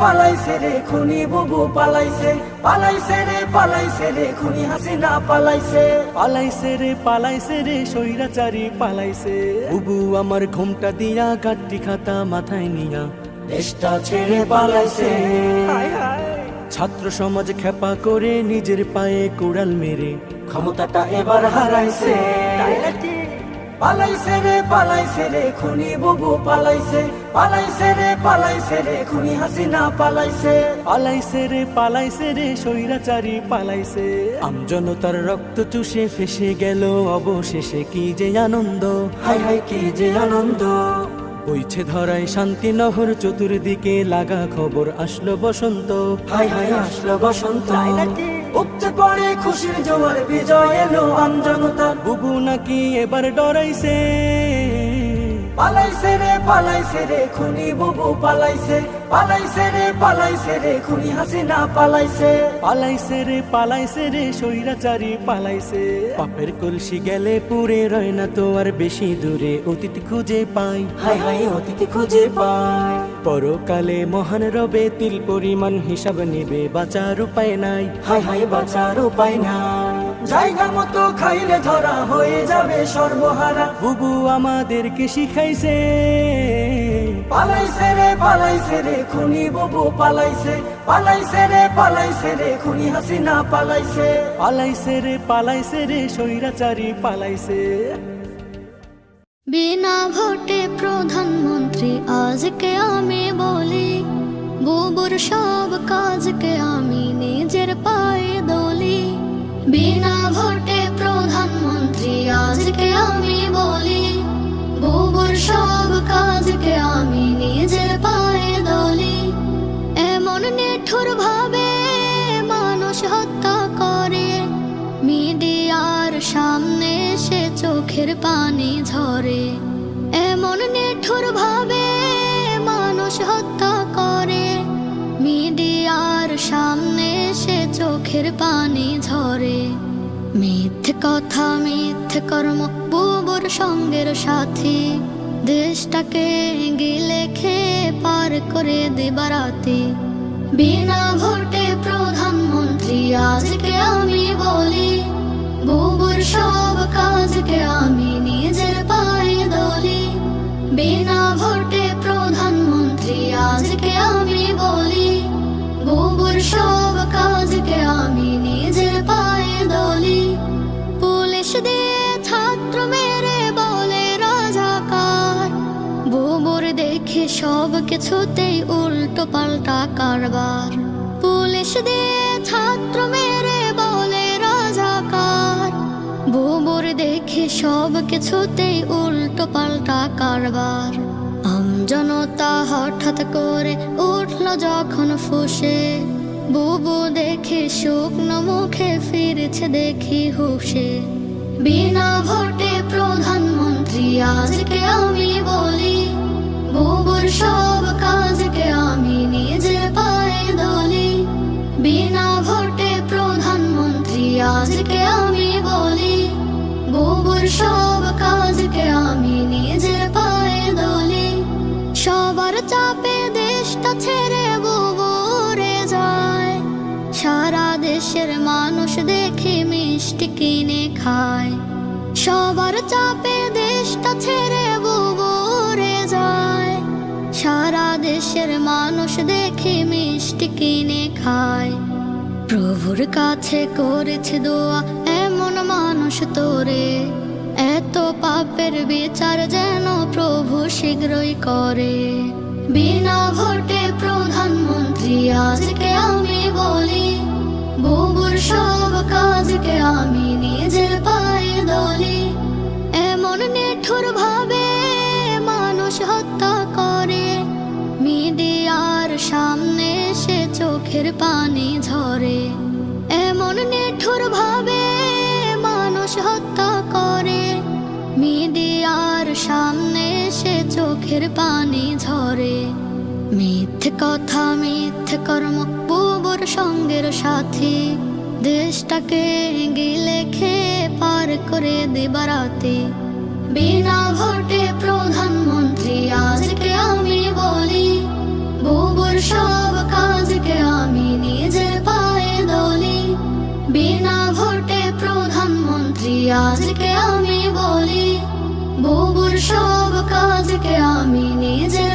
পালাইছে রে খুনি বুবু পালাইছে। পালাইছে রে পালাইছে রে খুনি হাসিনা পালাইছে। পালাইছে রে পালাইছে রে সৈরাচারি পালাইছে। বুবু আমার ঘুমটা দিয়া গাড্ডি খাতা মাথায় নিয়া। দেশটা ছেড়ে পালাইছে। ছাত্র সমাজ খেপা করে নিজের পায়ে কুড়াল মেরে। ক্ষমতাটা এবার হারাইছে। পালাইছে রে পালাইছে রে খুনি বুবু পালাইছে। পালাইছে রে পালাইছে রে খুনি হাসিনা পালাইছে। পালাইছে রে পালাইছে রে সৈরাচারি পালাইছে। আমজনতার রক্ত চুষে ফেসে গেল অবশেষে কি যে আনন্দ। হাই হাই কি যে আনন্দ। বইছে ধরায় শান্তি নহর চতুর্দিকে লাগা খবর আসলো বসন্ত। হাই হাই আসলো বসন্ত। উপচে পড়ে খুশির জোয়ার বিজয় এলো আমজনতার বুবু নাকি এবার ডরাইছে? পালাইছে রে পালাইছে রে খুনি বুবু পালাইছে। পালাইছে রে পালাইছে রে খুনি হাসিনা পালাইছে। পালাইছে রে পালাইছে রে সৈরাচারি পালাইছে। পাপের কলসি গেলে পুরে রয় না তো আর বেশি দূরে অতীত খুঁজে পাই। হাই হাই অতিথি খুঁজে পায় পরকালে মহান রবে তিল পরিমাণ হিসাব নেবে বাঁচার উপায় নাই। হাই হাই বাঁচার উপায় না জায়গা মতো খাইলে ধরা হয়ে যাবে সর্বহারা। বুবু আমাদেরকে শিখাইছে। পালাইছে রে পালাইছে রে খুনি বুবু পালাইছে। পালাইছে রে পালাইছে রে খুনি হাসিনা পালাইছে। পালাইছে রে পালাইছে রে সৈরাচারি পালাইছে। বিনা ভোটে প্রধানমন্ত্রী আজকে আমি বলি বুবুর সব কাজকে আমি নিজের পায়ে বিনা ভোটে প্রধানমন্ত্রী, আজকে আমি বলি, বুবুর সব কাজকে আমি নিজের পায়ে দলি। এমন নিঠুর ভাবে মানুষ হত্যা করে, মিডিয়ার সামনে সে চোখের পানি ঝরে। এমন নিঠুর ভাবে চোখের পানি ঝরে। মিথ্যে কথা মিথ্যে কর্ম, বুবুর সঙ্গের সাথী। দেশটাকে গিলে খেয়ে পার করে দেবারাতে বিনা ভোটে প্রধানমন্ত্রী আজকে আমি সব কিছুতেই উল্টো পাল্টা কারবার। পুলিশ দিয়ে ছাত্র মেরে বলে রাজাকার। বুবুর দেখে সব কিছুতেই উল্টো পাল্টা কারবার। আমজনতা হঠাৎ করে উঠল যখন ফুসে। বুবু দেখে শুকনো মুখে ফিরছে দেখি হুসে বিনা ভোটে প্রধানমন্ত্রী আজকে আজকে আমি বলি, বুবুর সব কাজকে আমি নিজের পায়ে দলি। সবার চাপে দেশটা ছেড়ে বুবুরে যায়। সারা দেশের মানুষ দেখে মিষ্টি কিনে খায়। সবার চাপে দেশটা ছেড়ে বুবুরে যায়। সারা দেশের মানুষ দেখে মিষ্টি কিনে খায়। প্রভুর কাছে করেছে দোয়া, এমন মানুষ তোরে। এত পাপের বিচার যেন প্রভু শীঘ্রই করে। বিনা ভোটে প্রধানমন্ত্রী আজকে আমি বলি বুবুর সব কাজকে আমি নিজের পায়ে দলি। এমন নিঠুর ভাবে মানুষ হত্যা করে, মিডিয়ার সামনে সে চোখের পানি ঝরে। এমন ভাবে মানুষ হত্যা করে। মিডিয়ার সামনে সে চোখের পানি ঝরে। মিথ্যে কথা, মিথ্যে কর্ম, বুবুর সঙ্গের সাথী। দেশটাকে গিলে খেয়ে পার করে দেবারাতে বিনা ভোটে কাজকে আমি বলি বুবুর সব কাজকে আমি নিজে